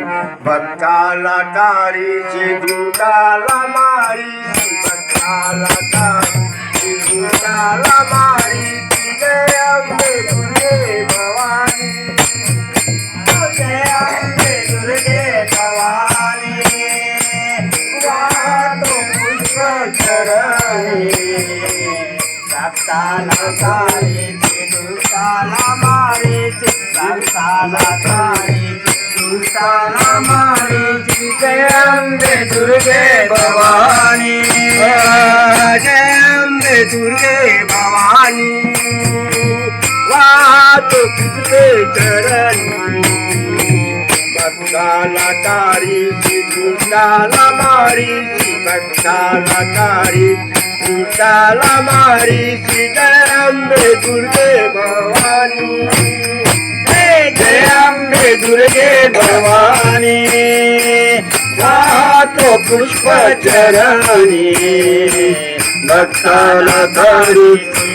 भक्ताला तारीची दुताला मारी भक्ताला तारीची दुताला मारी जय अंबे दुर्गे भवानी. जय अंबे दुर्गे भवानी. वाहतो पुष्प चरणी भक्ताला तारीची दुताला मारीची भक्ताला तारीची दुताला मारीची जय अंबे दुर्गे भवानी। जय अंबे दुर्गे भवानी। वाहतो तुझे चरणी? भक्ताला तारीची दुताला मारीची भक्ताला तारी दुताला मारीची जय अंबे दुर्गे भवानी। हे जय अंबे दुर्गे भवानी तो पुष्प चरणी भक्ताला तारी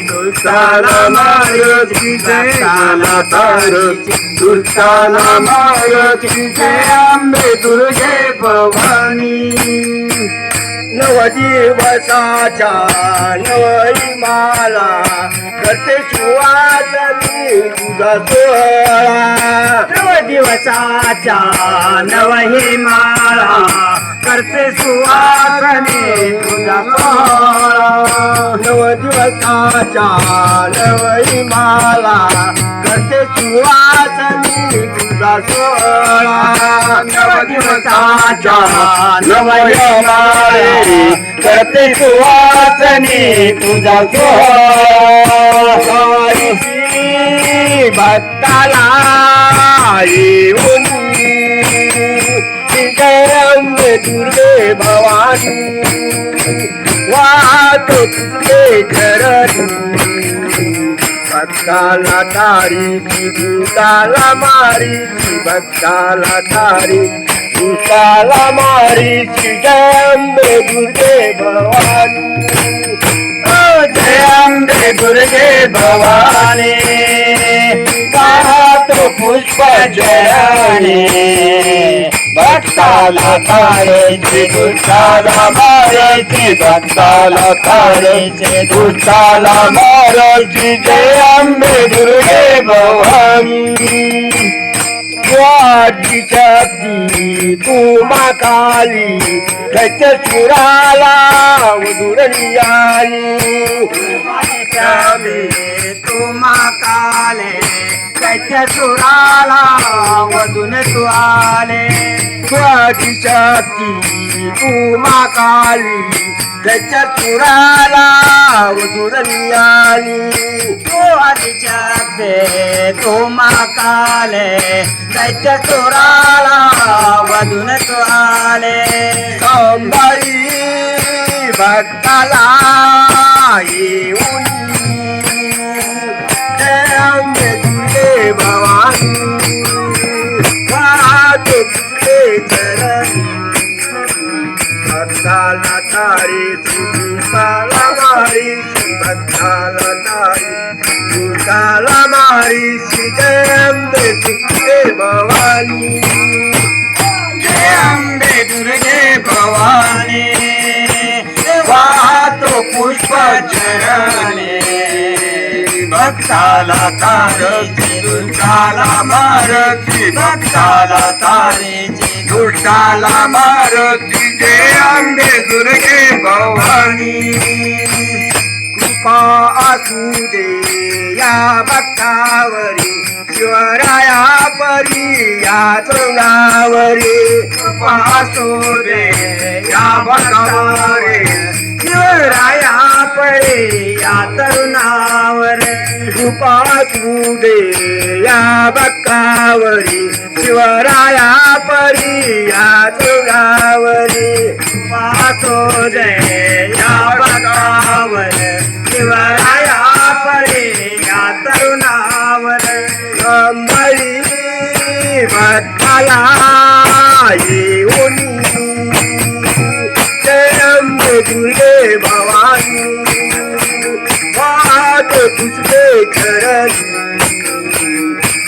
दुष्टाला मारती जयाला तारी दुष्टाला मारती जय आंबे दुर्गे भवानी. नव दिवसाचा नवई माला करते सुवासनी तुझा सोहळा. नव दिवसाचा नवही माळा करते सुवासनी तुझा सोहळा. नव दिवसाच्या नवई माला करते सुवासनी तुझा सोहळा करते सुवासनी तुझा सोहळा भक्ताला येऊन दुर्गे भवानी वाहतो तुझे चरण भक्ताला तारीची भूताला मारीची भक्ताला तारी भूताला मारीची जयंबे दुर्गे भवानी। ओ जयंबे दुर्गे भवानी। गातो पुष्प जयाने। भक्ताला तारेचे दुष्टाला मारायचे भक्ताला तारेचे दुष्टाला मारायची जय आंबे दुर्गे भवन वाटी तू मा काली त्याच्या सुराला उदुरली आली तू काले त्याच्या सुराला मधून तू आले. स्वाती शक्ती तू माकाली त्याच्या सुराला उदुरणी आली. तू आदिच्या तू काले त्याच्या सुराला मधून तू आले. अंबाई भक्ताला येऊन तुझे चरण भक्ताला तारी तुझाला मारी भक्ताला तारी तुझाला मारी जय अंबे दुर्गे भवानी जय अंबे दुर्गे भवानी वाहतो पुष्प चरणे भक्ताला मारती भक्ताला दुष्टाला मारती जय अंबे दुर्गे भवानी? कृपा असू दे या भक्तावरी शिवराया परी या तरुणावरी कृपा असू दे या भक्तावरी शिवराया परी या तरुणावर कृपा असू दे या भक्तावरी शिवराया परी या तरुणावरी कृपा असू या भक्तावर शिवराया परे या तरुणावर. अंबळी भक्ताला येऊन. जय दुर्गे भवानी. वाट तुझे चरण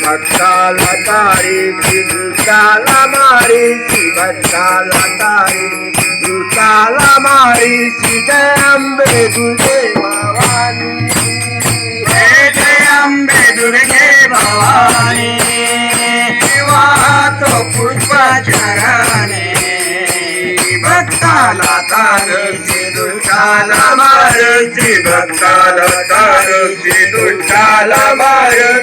भक्ताला तारीची दुष्टाला मारीची भक्ताला तारी दुष्टाला मारीची जय अंबे तुझे भवानी जय जय अंबे दुर्गे भवानी वाहतो पुष्पाचराने भक्ताला तारची दुष्टाला मारची भक्ताला तारची दुष्टाला मारची